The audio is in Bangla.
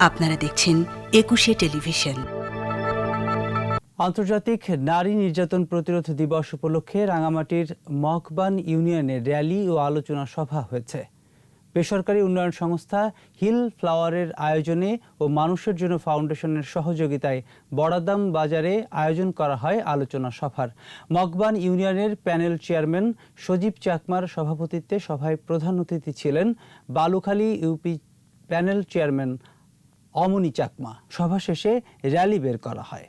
আপনারা দেখছেন একুশে টেলিভিশন। আন্তর্জাতিক নারী নির্যাতন প্রতিরোধ দিবস উপলক্ষে রাঙামাটির মকবান ইউনিয়নে র্যালি ও আলোচনা সভা হয়েছে। বেসরকারি উন্নয়ন সংস্থা হিল ফ্লাওয়ারের আয়োজনে ও মানুষের জন্য ফাউন্ডেশনের সহযোগিতায় বড়াদাম বাজারে আয়োজন করা হয় আলোচনা সভার। মকবান ইউনিয়নের প্যানেল চেয়ারম্যান সজীব চাকমার সভাপতিত্বে সভায় প্রধান অতিথি ছিলেন বালুখালী ইউপি প্যানেল চেয়ারম্যান অমনি চাকমা। সভা শেষে র্যালি বের করা হয়।